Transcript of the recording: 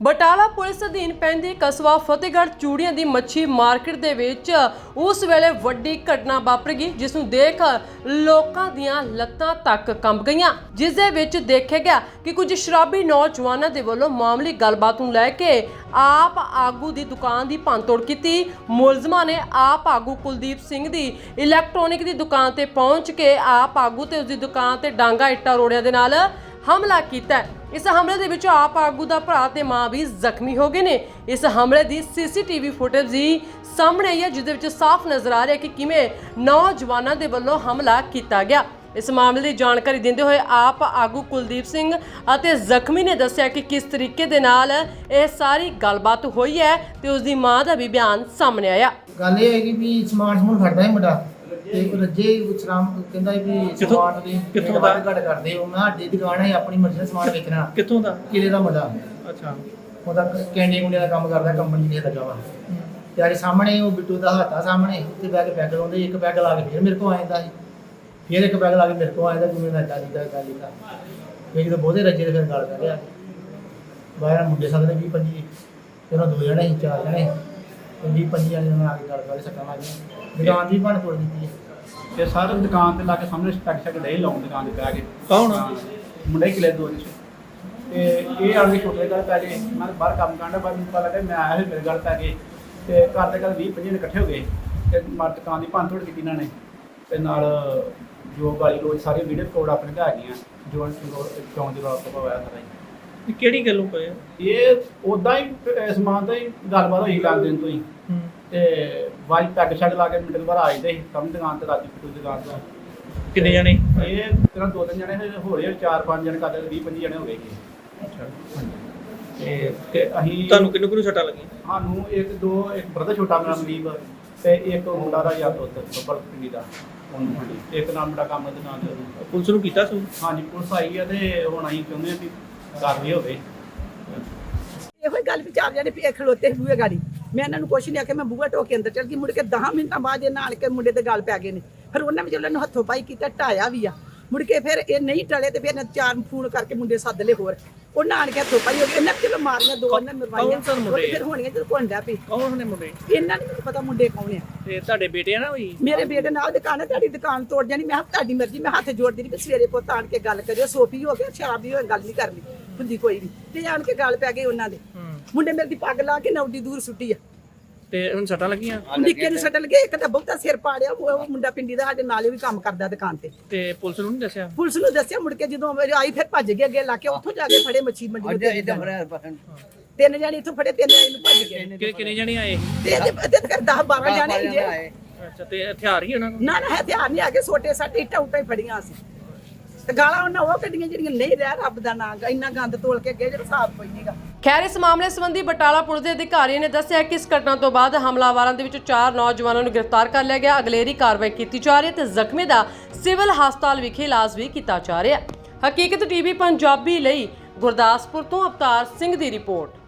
Batala police ਅਧੀਨ ਪੈਂਦੀ ਕਸਬਾ ਫਤਿਹਗੜ੍ਹ ਚੂੜੀਆਂ ਦੀ ਮੱਛੀ ਮਾਰਕੀਟ ਦੇ ਵਿੱਚ ਉਸ ਵੇਲੇ ਵੱਡੀ ਘਟਨਾ ਵਾਪਰ ਗਈ, ਜਿਸ ਨੂੰ ਦੇਖ ਲੋਕਾਂ ਦੀਆਂ ਲੱਤਾਂ ਤੱਕ ਕੰਬ ਗਈਆਂ। ਜਿਸ ਦੇ ਵਿੱਚ ਦੇਖਿਆ ਗਿਆ ਕਿ ਕੁਝ ਸ਼ਰਾਬੀ ਨੌਜਵਾਨਾਂ ਦੇ ਵੱਲੋਂ ਮਾਮਲੀ ਗੱਲਬਾਤ ਨੂੰ ਲੈ ਕੇ ਆਪ ਆਗੂ ਦੀ ਦੁਕਾਨ ਦੀ ਭੰਨਤੋੜ ਕੀਤੀ। ਮੁਲਜ਼ਮਾਂ ਨੇ ਆਪ ਆਗੂ ਕੁਲਦੀਪ ਸਿੰਘ ਦੀ ਇਲੈਕਟ੍ਰੋਨਿਕ ਦੀ ਦੁਕਾਨ ਤੇ ਪਹੁੰਚ ਕੇ ਆਪ ਆਗੂ ਤੇ ਉਸ ਦੀ ਦੁਕਾਨ ਤੇ ਡਾਂਗਾ ਇੱਟਾਂ ਰੋੜਿਆਂ ਦੇ ਨਾਲ ਹਮਲਾ ਕੀਤਾ। ਇਸ ਹਮਲੇ ਦੇ ਵਿੱਚ ਆਪ ਆਗੂ ਦਾ ਭਰਾ ਤੇ ਮਾਂ ਵੀ ਜ਼ਖਮੀ ਹੋ ਗਏ ਨੇ। ਇਸ ਹਮਲੇ ਦੀ ਸੀਸੀਟੀਵੀ ਫੁਟੇਜ ਵੀ ਸਾਹਮਣੇ ਆਈ ਹੈ, ਜਿਸ ਵਿੱਚ ਸਾਫ਼ ਨਜ਼ਰ ਆ ਰਿਹਾ ਕਿ ਕਿਵੇਂ ਨੌਜਵਾਨਾਂ ਦੇ ਵੱਲੋਂ ਹਮਲਾ ਕੀਤਾ ਗਿਆ। ਇਸ ਮਾਮਲੇ ਦੀ ਜਾਣਕਾਰੀ ਦਿੰਦੇ ਹੋਏ ਆਪ ਆਗੂ ਕੁਲਦੀਪ ਸਿੰਘ ਅਤੇ ਜ਼ਖਮੀ ਨੇ ਦੱਸਿਆ ਕਿ ਕਿਸ ਤਰੀਕੇ ਦੇ ਨਾਲ ਇਹ ਸਾਰੀ ਗੱਲਬਾਤ ਹੋਈ ਹੈ ਤੇ ਉਸ ਦੀ ਮਾਂ ਦਾ ਵੀ ਬਿਆਨ ਸਾਹਮਣੇ ਆਇਆ। ਗੱਲ ਇਹ ਹੈਗੀ ਵੀ ਸਮਾਨ ਖੜਦਾ ਹੈ ਮੁੰਡਾ। ਤੇ ਉਹ ਰੱਜੇ ਸ਼ਰਾਮ ਕਹਿੰਦਾ ਵੀ ਸਮਾਨ ਦੀ ਕਿੱਥੋਂ ਦਾ? ਘੱਟ ਕਰਦੇ ਹੋ। ਮੈਂ ਸਾਡੀ ਦੁਕਾਨ ਹੈ ਆਪਣੀ ਮਰਜ਼ੀ ਦਾ ਸਮਾਨ ਵੇਚਣਾ। ਕਿੱਥੋਂ ਦਾ? ਕਿਲੇ ਦਾ ਮੁੰਡਾ। ਅੱਛਾ। ਉਹਦਾ ਕੈਂਡੀ ਕੁੰਡੇ ਦਾ ਕੰਮ ਕਰਦਾ ਕੰਪਨੀ ਦੇ ਲੱਗਾ ਵਾ। ਤੇ ਅੱਜ ਸਾਹਮਣੇ ਉਹ ਬਿੱਟੂ ਦਾ ਹੱਥਾ ਸਾਹਮਣੇ ਉੱਤੇ ਬੈਗ ਪੈਗ ਲਾਉਂਦੇ ਇੱਕ ਪੈਗ ਲਾ ਕੇ ਫਿਰ ਮੇਰੇ ਕੋਲ ਆ ਜਾਂਦਾ ਸੀ। ਫਿਰ ਇੱਕ ਪੈਗ ਲਾ ਕੇ ਮੇਰੇ ਕੋਲ ਆ ਜਾਂਦਾ ਜਿਵੇਂ ਮੈਂ ਦਾਦੀ ਦਾ ਦਾਦੀ ਦਾ ਫਿਰ ਜਦੋਂ ਬਹੁਤੇ ਰੱਜੇ ਤੇ ਫਿਰ ਗੱਲ ਕਰ ਰਿਹਾ ਬਾਹਰ ਮੁੰਡੇ ਸਾਹਮਣੇ 20 25 ਇਹਨਾਂ ਦੋ ਜਣੇ ਸੀ ਚਾਰ ਜਣੇ ਤੇ 20 25 ਜਣੇ ਨਾਲ ਆ ਕੇ ਗੱਲ ਕਰੇ ਸੱਟਾਂ ਮਾਰੀਆਂ ਦੁਕਾਨ ਦੀ ਭੰਨ ਤੋੜ ਦਿੱਤੀ ਹੈ ਤੇ ਸਾਰੇ ਦੁਕਾਨ ਤੇ ਲਾ ਕੇ ਸਾਹਮਣੇ ਸਟੱਕ ਸ਼ੱਕ ਡੇ ਲਾਉਣ ਦੁਕਾਨ ਤੇ ਬਹਿ ਕੇ ਕੌਣ? ਮੁੰਡੇ ਕਿਲੇ ਦੋ ਜੀ ਤੇ ਇਹ ਆਣ ਕੇ ਛੋਟੇ ਗੱਲ ਪੈ ਗਏ ਮੈਂ ਤਾਂ ਬਾਹਰ ਕੰਮ ਕਰਦਾ ਬਾਅਦ ਮੈਨੂੰ ਪਤਾ ਲੱਗਾ ਮੈਂ ਆਇਆ ਸੀ ਮੇਰੇ ਗੱਲ ਪੈ ਗਏ ਤੇ ਘਰ ਦੇ ਘਰ 20 25 ਜਣੇ ਇਕੱਠੇ ਹੋ ਗਏ ਤੇ ਮਾਰ ਦੁਕਾਨ ਦੀ ਭੰਨ ਤੋੜ ਕੀਤੀ ਇਹਨਾਂ ਨੇ ਤੇ ਨਾਲ ਜੋ ਗਾਲੀ ਲੋਚ ਸਾਰੀ ਵੀਡੀਓ ਕੋਡ ਆਪਣੇ ਤੇ ਆ ਗਈਆਂ ਜੋ ਚੌਂਕ ਦੀ ਰੌਲਾ ਪਵਾਇਆ ਸਾਰਾ ਹੀ। ਇਹ ਕਿਹੜੀ ਗੱਲੋਂ ਪਏ ਆ? ਇਹ ਉਦਾਂ ਹੀ ਅਹ, ਸਮਾਨ ਤੋਂ ਹੀ ਗੱਲਬਾਤ ਹੋਈ ਲੱਗ ਦਿਨ ਤੋਂ ਹੀ। ਤੇ ਵਾਜ ਪੈਗ ਛੱਡ ਲਾ ਕੇ ਮਿੰਟ ਬਾਅਦ ਆ ਜਾਂਦੇ ਸੀ ਕੰਮ ਦੁਕਾਨ ਤੇ ਰਾਜੀ ਕੋਈ ਦੁਕਾਨ ਤੋਂ। ਕਿੰਨੇ ਜਣੇ? ਇਹ ਤੇਰਾ ਦੋ ਤਿੰਨ ਜਣੇ ਹੋ ਰਹੇ ਚਾਰ ਪੰਜ ਜਣੇ ਕਰਦੇ 20 25 ਜਣੇ ਹੋ ਗਏ ਜੀ ਤੇ ਤੇ ਅਸੀਂ ਤੁਹਾਨੂੰ ਕਿੰਨੂੰ ਕਿੰਨੂੰ ਸੱਟਾਂ ਲੱਗੀਆਂ? ਸਾਨੂੰ ਇੱਕ ਦੋ ਇੱਕ ਬਰਦਰ ਛੋਟਾ ਮੇਰਾ ਮਨੀਪ ਤੇ ਇੱਕ ਮੁੰਡਾ ਦਾ ਯਾਰ ਦੋਸਤ ਬੱਬਲ ਪਿੰਡੀ ਦਾ ਉਹਨੂੰ। ਇੱਕ ਨਾਮ ਦਾ ਕੰਮ ਦੇ ਨਾਲ। ਪੁਲਿਸ ਨੂੰ ਕੀਤਾ ਸੂ? ਹਾਂਜੀ ਪੁਲਿਸ ਆਈ ਹੈ ਤੇ ਹੁਣ ਅਸੀਂ ਚਾਹੁੰਦੇ ਹਾਂ ਵੀ ਕਾਰਵਾਈ ਹੋਵੇ। ਇਹੋ ਹੀ ਗੱਲ ਵਿਚਾਰ ਜਿਹੜੇ ਪੇ ਖਲੋਤੇ ਬੂਹੇ ਗਾੜੀ। ਮੈਂ ਇਹਨਾਂ ਨੂੰ ਕੁਛ ਨਹੀਂ ਆਖਿਆ, ਮੈਂ ਬੂਹਾ ਢੋ ਕੇ ਅੰਦਰ ਚਲ ਗਈ। ਮੁੜ ਕੇ 10 ਮਿੰਟਾਂ ਬਾਅਦ ਇਹਨਾਂ ਆਣ ਕੇ ਮੁੰਡੇ ਤੇ ਗੱਲ ਪੈ ਗਏ ਨੇ। ਫਿਰ ਉਹਨਾਂ ਵਿੱਚ ਉਹਨਾਂ ਨੂੰ ਹੱਥੋਂ ਪਾਈ ਕੀਤਾ, ਢਾਇਆ ਵੀ ਆ। ਮੁੜ ਕੇ ਫਿਰ ਇਹ ਨਹੀਂ ਟਲੇ ਤੇ ਫਿਰ ਇਹਨਾਂ ਚਾਰ ਫੋਨ ਕਰਕੇ ਮੁੰਡੇ ਸੱਦ ਲਏ ਹੋਰ। ਉਹਨਾਂ ਆਣ ਕੇ ਹੱਥੋਂ ਪਾਈ ਹੋ ਗਈ ਇਹਨਾਂ ਚਲੋ ਮਾਰੀਆਂ ਦੋ ਉਹਨਾਂ ਮਰਵਾਈਆਂ। ਕੌਣ ਸਨ ਮੁੰਡੇ? ਉਹ ਫਿਰ ਹੋਣੀਆਂ ਜਦੋਂ ਕੋਂਡਾ ਪਈ। ਕੌਣ ਨੇ ਮੁੰਡੇ? ਇਹਨਾਂ ਨੂੰ ਨਹੀਂ ਪਤਾ ਮੁੰਡੇ ਕੌਣ ਆ। ਤੇ ਤੁਹਾਡੇ ਬੇਟੇ ਆ ਨਾ ਹੋਈ ਮੇਰੇ ਬੇਟੇ ਨਾਲ ਦੁਕਾਨ ਹੈ ਤੁਹਾਡੀ ਦੁਕਾਨ ਤੋੜ ਜਾਣੀ। ਮੈਂ ਕਿਹਾ ਤੁਹਾਡੀ ਮਰਜ਼ੀ ਮੈਂ ਹੱਥ ਜੋੜਦੀ ਨਹੀਂ ਵੀ ਸਵੇਰੇ ਪੁੱਤ ਆਣ ਕੇ ਗੱਲ ਕਰਿਓ। ਸੋਫੀ ਹੋ ਗਿਆ ਸ਼ਰਾਬ ਦੀ ਹੋਏ ਗੱਲ ਨਹੀਂ ਕਰਨੀ। ਹੁੰਦੀ ਕੋਈ ਵੀ ਤੇ ਆਣ ਕੇ ਗੱਲ ਪੈ ਗਈ ਉਹਨਾਂ ਦੇ। ਮੁੰਡੇ ਮੇਰੇ ਦੀ ਪੱਗ ਲਾ ਕੇ ਨੌਡੀ ਦੂਰ ਸੁੱਟੀ ਆ। ਤੇ ਹੁਣ ਸੱਟਾਂ ਲੱਗੀਆਂ? ਨਿੱਕੇ ਨੂੰ ਸੱਟ ਲਗੇ ਇੱਕ ਤਾਂ ਬਹੁਤਾ ਸਿਰ ਪਾੜਿਆ ਉਹ ਮੁੰਡਾ ਪਿੰਡੀ ਦਾ ਸਾਡੇ ਨਾਲੇ ਵੀ ਕੰਮ ਕਰਦਾ ਦੁਕਾਨ ਤੇ। ਤੇ ਪੁਲਿਸ ਨੂੰ ਨਹੀਂ ਦੱਸਿਆ? ਪੁਲਿਸ ਨੂੰ ਦੱਸਿਆ ਮੁੜ ਕੇ ਜਦੋਂ ਆਈ ਫਿਰ ਭੱਜ ਗਿਆ ਅੱਗੇ ਲਾ ਕੇ ਉੱਥੋਂ ਜਾ ਕੇ ਫੜੇ ਮੱਛੀ ਮੰਡੀ ਨੂੰ ਤਿੰਨ ਜਾਣੇ। ਤਿੰਨ ਜਾਣੇ ਇੱਥੋਂ ਫੜੇ ਤਿੰਨ ਜਾਣੇ ਨੂੰ ਭੱਜ ਗਏ। ਕਿ ਕਿੰਨੇ ਜਣੇ ਆਏ? ਤੇ ਇਹਦੇ ਤੇ ਕਰ 10 12 ਜਾਣੇ ਜੇ ਅੱਛਾ ਤੇ ਹਥਿਆਰ ਹੀ ਉਹਨਾਂ ਕੋਲ? ਨਾ ਨਾ ਹਥਿਆਰ ਨਹੀਂ ਆ ਕੇ ਸੋਟੇ ਸੱਟ ਇੱਟਾਂ ਉੱਟਾਂ ਹੀ ਫੜੀਆਂ ਸੀ ਤੇ ਗਾਲਾਂ ਉਹਨਾਂ ਉਹ ਕੱਢੀਆਂ ਜਿਹੜੀਆਂ ਨਹੀਂ ਰਹਿ ਰੱਬ ਦਾ ਨਾਂ ਇੰਨਾ ਗੰਦ ਤੋਲ ਕੇ ਗਏ ਜਿਹੜਾ ਸਾਫ਼ ਕੋਈ ਨਹੀਂਗਾ ਖੈਰ, ਇਸ ਮਾਮਲੇ ਸੰਬੰਧੀ ਬਟਾਲਾ ਪੁਲਿਸ ਦੇ ਅਧਿਕਾਰੀਆਂ ਨੇ ਦੱਸਿਆ ਕਿ ਇਸ ਘਟਨਾ ਤੋਂ ਬਾਅਦ ਹਮਲਾਵਰਾਂ ਦੇ ਵਿੱਚੋਂ ਚਾਰ ਨੌਜਵਾਨਾਂ ਨੂੰ ਗ੍ਰਿਫਤਾਰ ਕਰ ਲਿਆ ਗਿਆ। ਅਗਲੇਰੀ ਕਾਰਵਾਈ ਕੀਤੀ ਜਾ ਰਹੀ ਹੈ ਤੇ ਜ਼ਖਮੀ ਦਾ ਸਿਵਲ ਹਸਪਤਾਲ ਵਿਖੇ ਇਲਾਜ ਵੀ ਕੀਤਾ ਜਾ ਰਿਹਾ ਹੈ। ਹਕੀਕਤ ਟੀਵੀ ਪੰਜਾਬੀ ਲਈ ਗੁਰਦਾਸਪੁਰ ਤੋਂ ਅਵਤਾਰ ਸਿੰਘ ਦੀ ਰਿਪੋਰਟ।